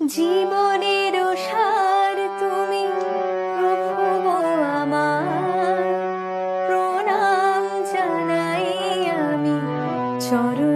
জীবনের সার তুমি প্রভু আমার প্রণাম জানাই আমি। চরণ